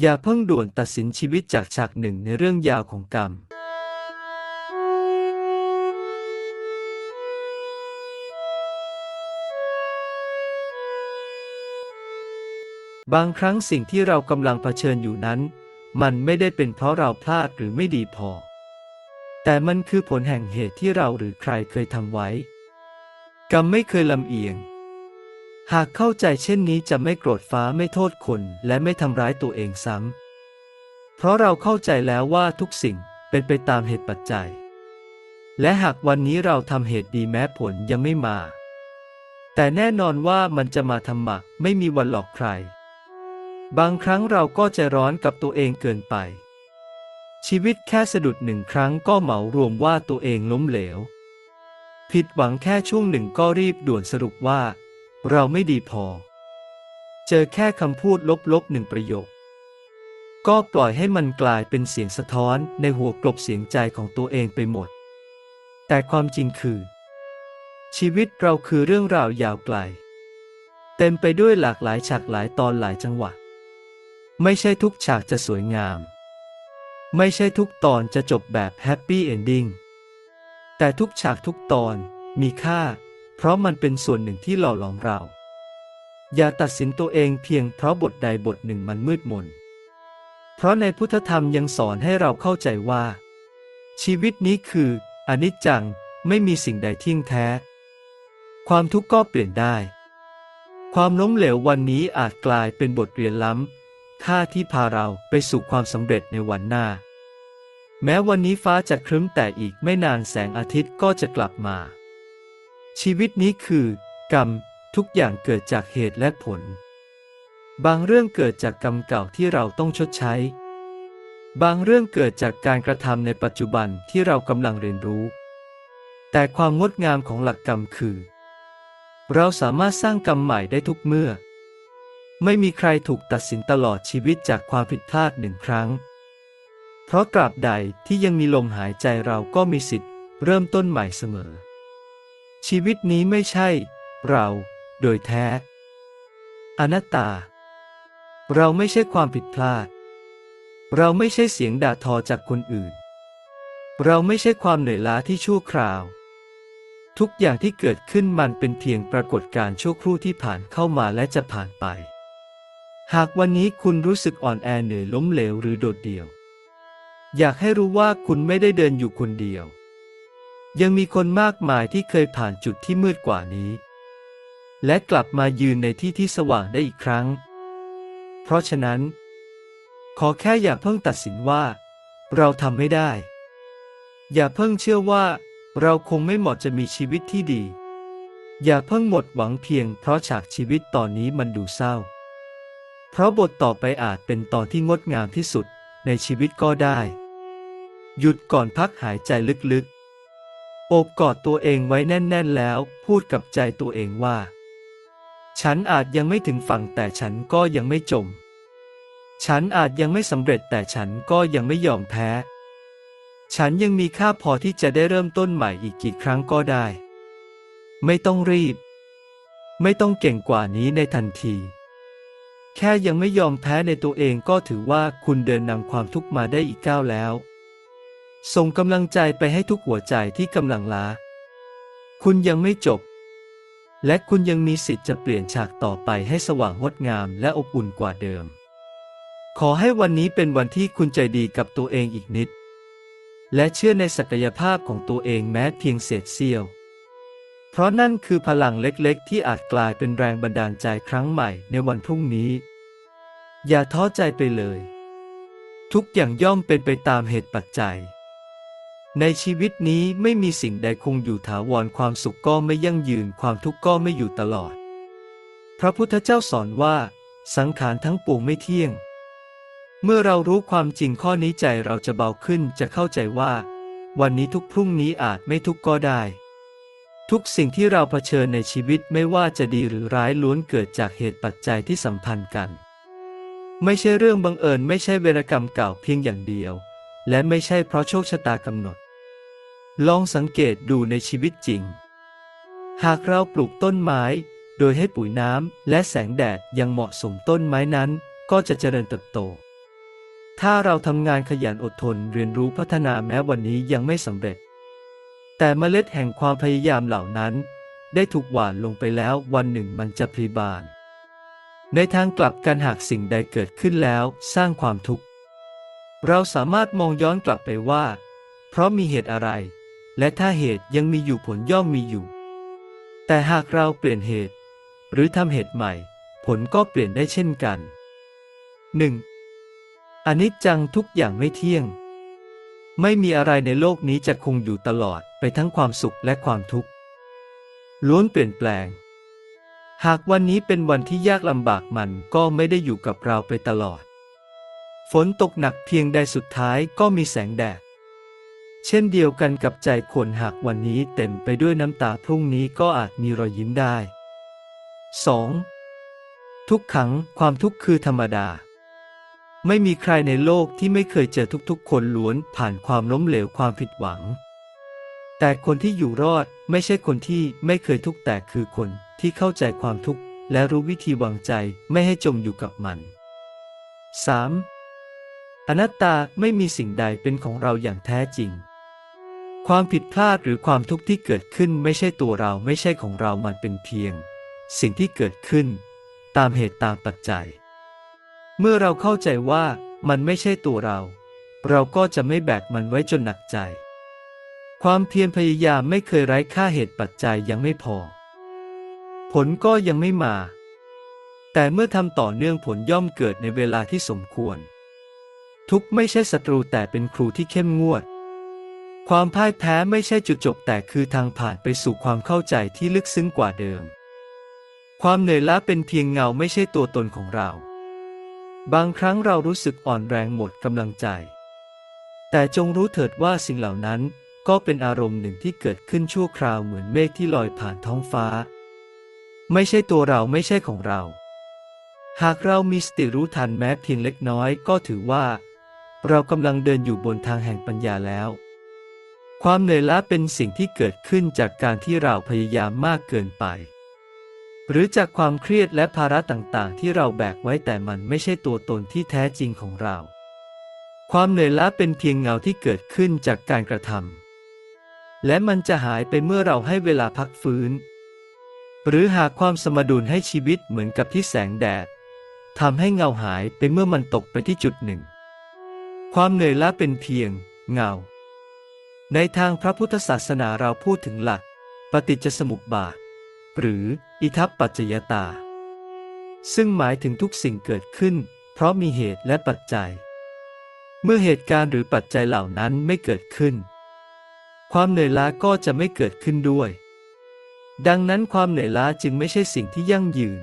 อย่าเพิ่งด่วนตัดสินชีวิตจากฉากหนึ่งในเรื่องยาวของกรรม บางครั้งสิ่งที่เรากำลังเผชิญอยู่นั้น มันไม่ได้เป็นเพราะเราพลาดหรือไม่ดีพอ แต่มันคือผลแห่งเหตุที่เราหรือใครเคยทำไว้ กรรมไม่เคยลำเอียง หากเข้าใจเช่นนี้จะไม่โกรธฟ้าไม่โทษคนและไม่ทำร้ายตัวเองซ้ำ เพราะเราเข้าใจแล้วว่าทุกสิ่งเป็นไปตามเหตุปัจจัย และหากวันนี้เราทำเหตุดีแม้ผลยังไม่มา แต่แน่นอนว่ามันจะมาทำหมักไม่มีวันหลอกใคร บางครั้งเราก็ใจร้อนกับตัวเองเกินไป ชีวิตแค่สะดุดหนึ่งครั้งก็เหมารวมว่าตัวเองล้มเหลว ผิดหวังแค่ช่วงหนึ่งก็รีบด่วนสรุปว่า เราไม่ดีพอ เจอแค่คำพูดลบๆหนึ่งประโยค ก็ปล่อยให้มันกลายเป็นเสียงสะท้อนในหัวกลบเสียงใจของตัวเองไปหมด แต่ความจริงคือ ชีวิตเราคือเรื่องราวยาวไกล เต็มไปด้วยหลากหลายฉากหลายตอนหลายจังหวะ ไม่ใช่ทุกฉากจะสวยงาม ไม่ใช่ทุกตอนจะจบแบบแฮปปี้เอนดิ้งแต่ทุกฉากทุกตอนมีค่า เพราะมันเป็นส่วนหนึ่งที่หล่อหลอมเรา อย่าตัดสินตัวเองเพียงเพราะบทใดบทหนึ่งมันมืดมน เพราะในพุทธธรรมยังสอนให้เราเข้าใจว่า ชีวิตนี้คืออนิจจังไม่มีสิ่งใดเที่ยงแท้ ความทุกข์ก็เปลี่ยนได้ ความล้มเหลววันนี้อาจกลายเป็นบทเรียนล้ำค่าที่พาเราไปสู่ความสำเร็จในวันหน้า แม้วันนี้ฟ้าจะครึ้มแต่อีกไม่นานแสงอาทิตย์ก็จะกลับมา ชีวิตนี้คือกรรมทุกอย่างเกิดจากเหตุและผล บางเรื่องเกิดจากกรรมเก่าที่เราต้องชดใช้ บางเรื่องเกิดจากการกระทำในปัจจุบันที่เรากำลังเรียนรู้ แต่ความงดงามของหลักกรรมคือ เราสามารถสร้างกรรมใหม่ได้ทุกเมื่อ ไม่มีใครถูกตัดสินตลอดชีวิตจากความผิดพลาดหนึ่งครั้ง เพราะตราบใดที่ยังมีลมหายใจเราก็มีสิทธิ์เริ่มต้นใหม่เสมอ ชีวิตนี้ไม่ใช่ เราโดยแท้ อนัตตา เราไม่ใช่ความผิดพลาด เราไม่ใช่เสียงด่าทอจากคนอื่น เราไม่ใช่ความเหนื่อยล้าที่ชั่วคราว ทุกอย่างที่เกิดขึ้นมันเป็นเพียงปรากฏการณ์ชั่วครู่ที่ผ่านเข้ามาและจะผ่านไป หากวันนี้คุณรู้สึกอ่อนแอเหนื่อยล้มเหลวหรือโดดเดี่ยว อยากให้รู้ว่าคุณไม่ได้เดินอยู่คนเดียว ยังมีคนมากมายที่เคยผ่านจุดที่มืดกว่านี้ และกลับมายืนในที่ที่สว่างได้อีกครั้ง เพราะฉะนั้น ขอแค่อย่าเพิ่งตัดสินว่า เราทำไม่ได้ อย่าเพิ่งเชื่อว่า เราคงไม่เหมาะจะมีชีวิตที่ดี อย่าเพิ่งหมดหวังเพียงเพราะฉากชีวิตตอนนี้มันดูเศร้า เพราะบทต่อไปอาจเป็นตอนที่งดงามที่สุดในชีวิตก็ได้ หยุดก่อนพักหายใจลึกๆ โอบกอดตัวเองไว้แน่น ๆ แล้ว พูดกับใจตัวเองว่า ฉันอาจยังไม่ถึงฝั่งแต่ฉันก็ยังไม่จม ฉันอาจยังไม่สำเร็จแต่ฉันก็ยังไม่ยอมแพ้ ฉันยังมีค่าพอที่จะได้เริ่มต้นใหม่อีกกี่ครั้งก็ได้ ไม่ต้องรีบ ไม่ต้องเก่งกว่านี้ในทันที แค่ยังไม่ยอมแพ้ในตัวเองก็ถือว่าคุณเดินนำความทุกข์มาได้อีกก้าวแล้ว ส่งกำลังใจไปให้ทุกหัวใจที่กำลังล้า คุณยังไม่จบ และคุณยังมีสิทธิ์จะเปลี่ยนฉากต่อไปให้สว่างงดงามและอบอุ่นกว่าเดิม ขอให้วันนี้เป็นวันที่คุณใจดีกับตัวเองอีกนิด และเชื่อในศักยภาพของตัวเองแม้เพียงเศษเสี้ยว เพราะนั่นคือพลังเล็กๆ ที่อาจกลายเป็นแรงบันดาลใจครั้งใหม่ในวันพรุ่งนี้ อย่าท้อใจไปเลย ทุกอย่างย่อมเป็นไปตามเหตุปัจจัย ในชีวิตนี้ไม่มีสิ่งใดคงอยู่ถาวรความสุขก็ไม่ยั่งยืนความทุกข์ก็ไม่อยู่ตลอด พระพุทธเจ้าสอนว่า สังขารทั้งปวงไม่เที่ยง เมื่อเรารู้ความจริงข้อนี้ใจเราจะเบาขึ้นจะเข้าใจว่า วันนี้ทุกพรุ่งนี้อาจไม่ทุกข์ก็ได้ ทุกสิ่งที่เราเผชิญในชีวิตไม่ว่าจะดีหรือร้ายล้วนเกิดจากเหตุปัจจัยที่สัมพันธ์กัน ไม่ใช่เรื่องบังเอิญไม่ใช่เวรกรรมเก่าเพียงอย่างเดียว และไม่ใช่เพราะโชคชะตากำหนด ลองสังเกตดูในชีวิตจริง หากเราปลูกต้นไม้ โดยให้ปุ๋ยน้ำและแสงแดดยังเหมาะสมต้นไม้นั้น ก็จะเจริญเติบโต ถ้าเราทำงานขยันอดทนเรียนรู้พัฒนาแม้วันนี้ยังไม่สำเร็จ แต่เมล็ดแห่งความพยายามเหล่านั้น ได้ถูกหว่านลงไปแล้ววันหนึ่งมันจะพลีบาน ในทางกลับกันหากสิ่งใดเกิดขึ้นแล้วสร้างความทุกข์ เราสามารถมองย้อนกลับไปว่า เพราะมีเหตุอะไร และถ้าเหตุยังมีอยู่ผลย่อมมีอยู่ แต่หากเราเปลี่ยนเหตุ หรือทำเหตุใหม่ ผลก็เปลี่ยนได้เช่นกัน 1. อนิจจังทุกอย่างไม่เที่ยง ไม่มีอะไรในโลกนี้จะคงอยู่ตลอดไปทั้งความสุขและความทุกข์ล้วนเปลี่ยนแปลง หากวันนี้เป็นวันที่ยากลำบากมันก็ไม่ได้อยู่กับเราไปตลอด ฝนตกหนักเพียงใดสุดท้ายก็มีแสงแดด เช่นเดียวกันกับใจคนหากวันนี้เต็มไปด้วยน้ำตาพรุ่งนี้ก็อาจมีรอยยิ้มได้ 2. ทุกขังความทุกข์คือธรรมดา ไม่มีใครในโลกที่ไม่เคยเจอทุกๆ คนล้วนผ่านความล้มเหลวความผิดหวัง แต่คนที่อยู่รอดไม่ใช่คนที่ไม่เคยทุกข์แต่คือคนที่เข้าใจความทุกข์และรู้วิธีวางใจไม่ให้จมอยู่กับมัน 3. อนัตตาไม่มีสิ่งใดเป็นของเราอย่างแท้จริง ความผิดพลาดหรือความทุกข์ที่เกิดขึ้นไม่ใช่ตัวเราไม่ใช่ของเรามันเป็นเพียง สิ่งที่เกิดขึ้น ตามเหตุตามปัจจัย เมื่อเราเข้าใจว่ามันไม่ใช่ตัวเรา เราก็จะไม่แบกมันไว้จนหนักใจ ความเพียรพยายามไม่เคยไร้ค่าเหตุปัจจัยยังไม่พอ ผลก็ยังไม่มา แต่เมื่อทำต่อเนื่องผลย่อมเกิดในเวลาที่สมควร ทุกข์ไม่ใช่ศัตรูแต่เป็นครูที่เข้มงวด ความพ่ายแพ้ไม่ใช่จุดจบแต่คือทางผ่านไปสู่ความเข้าใจที่ลึกซึ้งกว่าเดิม ความเหนื่อยล้าเป็นเพียงเงาไม่ใช่ตัวตนของเรา บางครั้งเรารู้สึกอ่อนแรงหมดกำลังใจ แต่จงรู้เถิดว่าสิ่งเหล่านั้นก็เป็นอารมณ์หนึ่งที่เกิดขึ้นชั่วคราวเหมือนเมฆที่ลอยผ่านท้องฟ้า ไม่ใช่ตัวเราไม่ใช่ของเรา หากเรามีสติรู้ทันแม้เพียงเล็กน้อยก็ถือว่า เรากำลังเดินอยู่บนทางแห่งปัญญาแล้ว ความเหนื่อยล้าเป็นสิ่งที่เกิดขึ้นจากการที่เราพยายามมากเกินไป หรือจากความเครียดและภาระต่างๆ ที่เราแบกไว้แต่มันไม่ใช่ตัวตนที่แท้จริงของเรา ความเหนื่อยล้าเป็นเพียงเงาที่เกิดขึ้นจากการกระทำและมันจะหายไปเมื่อเราให้เวลาพักฟื้น หรือหากความสมดุลให้ชีวิตเหมือนกับที่แสงแดดทำให้เงาหายไปเมื่อมันตกไปที่จุดหนึ่ง ความเหนื่อยล้าเป็นเพียงเงา ในทางพระพุทธศาสนาเราพูดถึงหลัก ปฏิจจสมุปบาท หรืออิทัปปัจจยตา ซึ่งหมายถึงทุกสิ่งเกิดขึ้น เพราะมีเหตุและปัจจัย เมื่อเหตุการณ์หรือปัจจัยเหล่านั้นไม่เกิดขึ้น ความเหนื่อยล้าก็จะไม่เกิดขึ้นด้วย ดังนั้นความเหนื่อยล้าจึงไม่ใช่สิ่งที่ยั่งยืน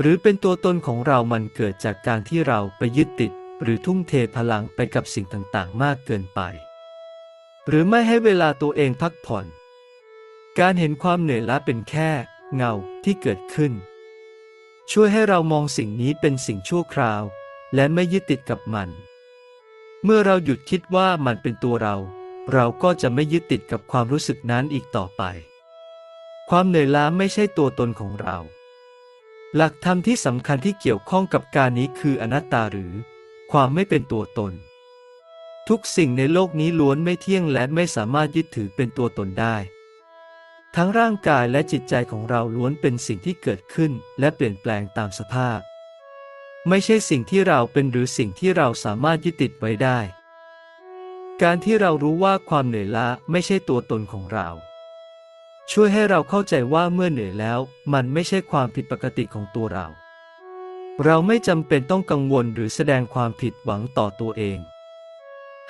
หรือเป็นตัวตนของเรามันเกิดจากการที่เราไปยึดติด หรือทุ่มเทพลังไปกับสิ่งต่างๆ มากเกินไป หรือไม่ให้เวลาตัวเองพักผ่อน การเห็นความเหนื่อยล้าเป็นแค่ เงาที่เกิดขึ้น ช่วยให้เรามองสิ่งนี้เป็นสิ่งชั่วคราว และไม่ยึดติดกับมัน เมื่อเราหยุดคิดว่ามันเป็นตัวเรา เราก็จะไม่ยึดติดกับความรู้สึกนั้นอีกต่อไป ความเหนื่อยล้าไม่ใช่ตัวตนของเรา หลักธรรมที่สำคัญที่เกี่ยวข้องกับการนี้คืออนัตตาหรือ ความไม่เป็นตัวตน ทุกสิ่งในโลกนี้ล้วนไม่เที่ยงและไม่สามารถยึดถือเป็นตัวตนได้ ทั้งร่างกายและจิตใจของเราล้วนเป็นสิ่งที่เกิดขึ้นและเปลี่ยนแปลงตามสภาพ ไม่ใช่สิ่งที่เราเป็นหรือสิ่งที่เราสามารถยึดติดไว้ได้ การที่เรารู้ว่าความเหนื่อยล้าไม่ใช่ตัวตนของเรา ช่วยให้เราเข้าใจว่าเมื่อเหนื่อยแล้ว มันไม่ใช่ความผิดปกติของตัวเรา เราไม่จำเป็นต้องกังวลหรือแสดงความผิดหวังต่อตัวเอง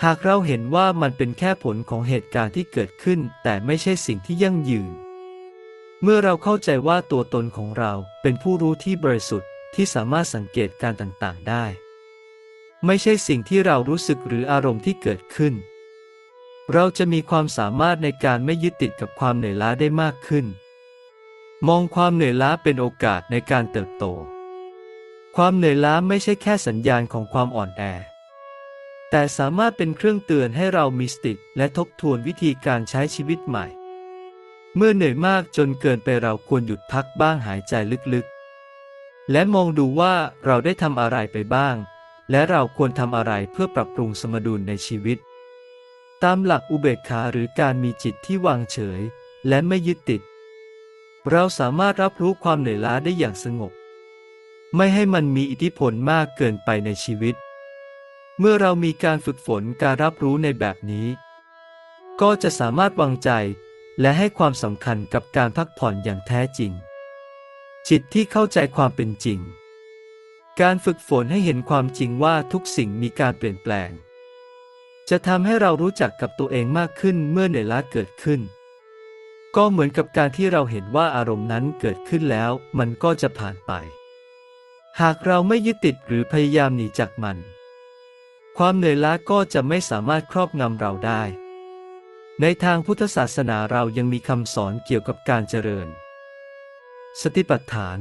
หากเราเห็นว่ามันเป็นแค่ผลของเหตุการณ์ที่เกิดขึ้น แต่ไม่ใช่สิ่งที่ยั่งยืน เมื่อเราเข้าใจว่าตัวตนของเราเป็นผู้รู้ที่บริสุทธิ์ที่สามารถสังเกตการต่างๆได้ ไม่ใช่สิ่งที่เรารู้สึกหรืออารมณ์ที่เกิดขึ้น เราจะมีความสามารถในการไม่ยึดติดกับความเหนื่อยล้าได้มากขึ้น มองความเหนื่อยล้าเป็นโอกาสในการเติบโต ความเหนื่อยล้าไม่ใช่แค่สัญญาณของความอ่อนแอ แต่สามารถเป็นเครื่องเตือนให้เรามีสติและทบทวนวิธีการใช้ชีวิตใหม่ เมื่อเหนื่อยมากจนเกินไปเราควรหยุดพักบ้างหายใจลึกๆ และมองดูว่าเราได้ทำอะไรไปบ้าง และเราควรทำอะไรเพื่อปรับปรุงสมดุลในชีวิต ตามหลักอุเบกขาหรือการมีจิตที่วางเฉย และไม่ยึดติด เราสามารถรับรู้ความเหนื่อยล้าได้อย่างสงบ ไม่ให้มันมีอิทธิพลมากเกินไปในชีวิต เมื่อเรามีการฝึกฝนการรับรู้ในแบบนี้ ก็จะสามารถวางใจ และให้ความสำคัญกับการพักผ่อนอย่างแท้จริง จิตที่เข้าใจความเป็นจริง การฝึกฝนให้เห็นความจริงว่าทุกสิ่งมีการเปลี่ยนแปลง จะทำให้เรารู้จักกับตัวเองมากขึ้นเมื่อเหนื่อยล้าเกิดขึ้น ก็เหมือนกับการที่เราเห็นว่าอารมณ์นั้นเกิดขึ้นแล้ว มันก็จะผ่านไป หากเราไม่ยึดติดหรือพยายามหนีจากมัน ความเหนื่อยล้าก็จะไม่สามารถครอบงำเราได้ ในทางพุทธศาสนาเรายังมีคำสอนเกี่ยวกับการเจริญ สติปัฏฐาน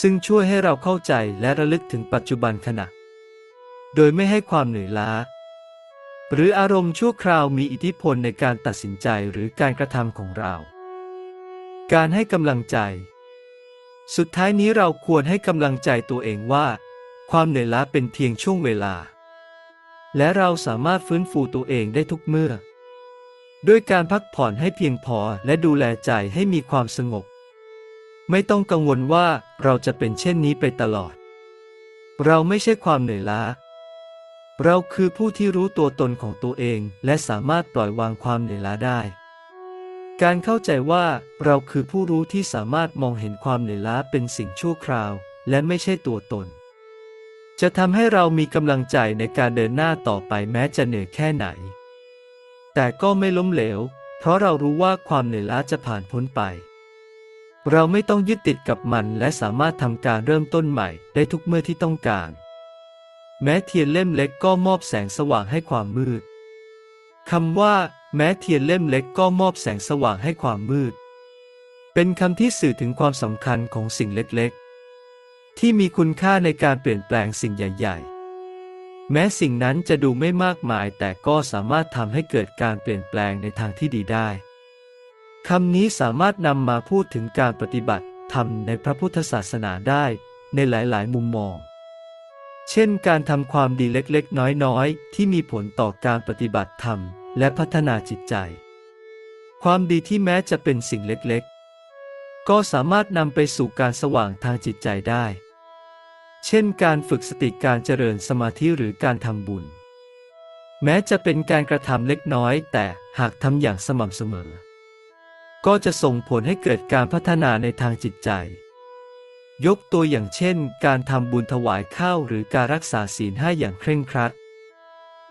ซึ่งช่วยให้เราเข้าใจและระลึกถึงปัจจุบันขณะ โดยไม่ให้ความเหนื่อยล้า หรืออารมณ์ชั่วคราวมีอิทธิพลในการตัดสินใจหรือการกระทำของเรา การให้กำลังใจ สุดท้ายนี้เราควรให้กำลังใจตัวเองว่าความเหนื่อยล้าเป็นเพียงช่วงเวลา และเราสามารถฟื้นฟูตัวเองได้ทุกเมื่อ ด้วยการพักผ่อนให้เพียงพอและดูแลใจให้มีความสงบ ไม่ต้องกังวลว่าเราจะเป็นเช่นนี้ไปตลอด เราไม่ใช่ความเหนื่อยล้า เราคือผู้ที่รู้ตัวตนของตัวเองและสามารถปล่อยวางความเหนื่อยล้าได้ การเข้าใจว่าเราคือผู้รู้ที่สามารถมองเห็นความเหนื่อยล้าเป็นสิ่งชั่วคราว และไม่ใช่ตัวตน จะทำให้เรามีกำลังใจในการเดินหน้าต่อไปแม้จะเหนื่อยแค่ไหน แต่ก็ไม่ล้มเหลว เพราะเรารู้ว่าความเหนื่อยล้าจะผ่านพ้นไป เราไม่ต้องยึดติดกับมันและสามารถทำการเริ่มต้นใหม่ได้ทุกเมื่อที่ต้องการ แม้เทียนเล่มเล็กก็มอบแสงสว่างให้ความมืดคำว่า แม้เทียนเล่มเล็กก็มอบแสงสว่างให้ความมืด เป็นคำที่สื่อถึงความสำคัญของสิ่งเล็กๆ ที่มีคุณค่าในการเปลี่ยนแปลงสิ่งใหญ่ๆ แม้สิ่งนั้นจะดูไม่มากมายแต่ก็สามารถทำให้เกิดการเปลี่ยนแปลงในทางที่ดีได้คำนี้สามารถนำมาพูดถึงการปฏิบัติธรรมในพระพุทธศาสนาได้ในหลายๆ มุมมอง เช่นการทำความดีเล็กๆ น้อยๆ ที่มีผลต่อการปฏิบัติธรรมและพัฒนาจิตใจ ความดีที่แม้จะเป็นสิ่งเล็กๆ ก็สามารถนำไปสู่การสว่างทางจิตใจได้ เช่นการฝึกสติการเจริญสมาธิหรือการทำบุญ แม้จะเป็นการกระทำเล็กน้อย แต่หากทำอย่างสม่ำเสมอ ก็จะส่งผลให้เกิดการพัฒนาในทางจิตใจ ยกตัวอย่างเช่น การทำบุญถวายข้าวหรือการรักษาศีลห้าอย่างเคร่งครัด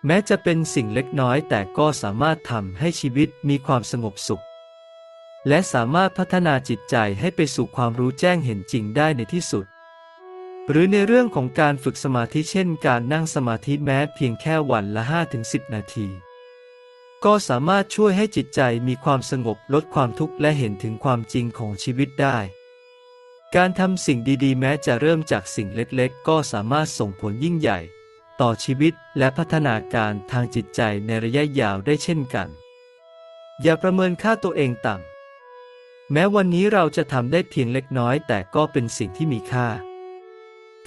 แม้จะเป็นสิ่งเล็กน้อยแต่ก็สามารถทำให้ชีวิตมีความสงบสุข และสามารถพัฒนาจิตใจให้ไปสู่ความรู้แจ้งเห็นจริงได้ในที่สุด หรือในเรื่องของการฝึกสมาธิเช่นการนั่งสมาธิแม้เพียงแค่วันละ 5-10 นาที ก็สามารถช่วยให้จิตใจมีความสงบลดความทุกข์และเห็นถึงความจริงของชีวิตได้ การทำสิ่งดีๆ แม้จะเริ่มจากสิ่งเล็กๆ ก็สามารถส่งผลยิ่งใหญ่ ต่อชีวิตและพัฒนาการทางจิตใจในระยะยาวได้เช่นกัน อย่าประเมินค่าตัวเองต่ำแม้วันนี้เราจะทำได้เพียงเล็กน้อย แต่ก็เป็นสิ่งที่มีค่า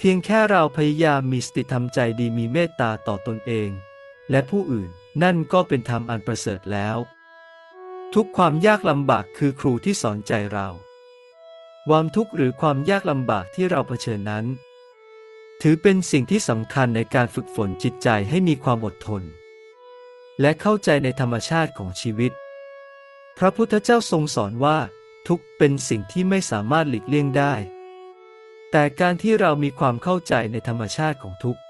เพียงแค่เราพยายามมีสติทำใจดีมีเมตตาต่อตนเอง และผู้อื่นนั่นก็เป็นธรรมอันประเสริฐแล้ว ทุกความยากลำบากคือครูที่สอนใจเรา ความทุกข์หรือความยากลำบากที่เราเผชิญนั้น ถือเป็นสิ่งที่สำคัญในการฝึกฝนจิตใจให้มีความอดทน และเข้าใจในธรรมชาติของชีวิต พระพุทธเจ้าทรงสอนว่า ทุกเป็นสิ่งที่ไม่สามารถหลีกเลี่ยงได้ แต่การที่เรามีความเข้าใจในธรรมชาติของทุกข์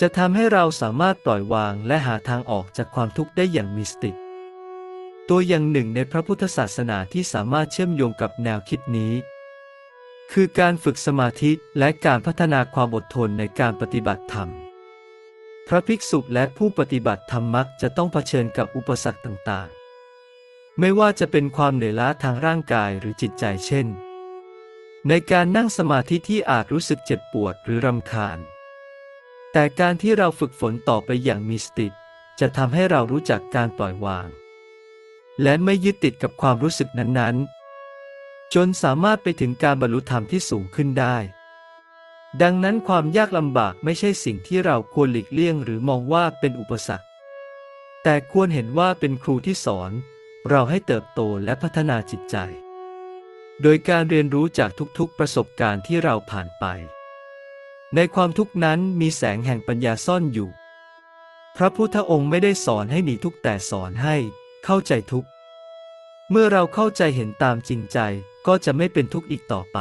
จะทำให้เราสามารถปล่อยวางและหาทางออกจากความทุกข์ได้อย่างมีสติ ตัวอย่างหนึ่งในพระพุทธศาสนาที่สามารถเชื่อมโยงกับแนวคิดนี้ คือการฝึกสมาธิและการพัฒนาความอดทนในการปฏิบัติธรรม พระภิกษุและผู้ปฏิบัติธรรมมักจะต้องเผชิญกับอุปสรรคต่างๆ ไม่ว่าจะเป็นความเหนื่อยล้าทางร่างกายหรือจิตใจเช่น ในการนั่งสมาธิที่อาจรู้สึกเจ็บปวดหรือรำคาญ แต่การที่เราฝึกฝนต่อไปอย่างมีสติ จะทำให้เรารู้จักการปล่อยวาง และไม่ยึดติดกับความรู้สึกนั้นๆ จนสามารถไปถึงการบรรลุธรรมที่สูงขึ้นได้ ดังนั้นความยากลำบากไม่ใช่สิ่งที่เราควรหลีกเลี่ยงหรือมองว่าเป็นอุปสรรค แต่ควรเห็นว่าเป็นครูที่สอน เราให้เติบโตและพัฒนาจิตใจ โดยการเรียนรู้จากทุกๆ ประสบการณ์ที่เราผ่านไป ในความทุกข์นั้นมีแสงแห่งปัญญาซ่อนอยู่ พระพุทธองค์ไม่ได้สอนให้หนีทุกแต่สอนให้เข้าใจทุกเมื่อเราเข้าใจเห็นตามจริงใจก็จะไม่เป็นทุกข์อีกต่อไป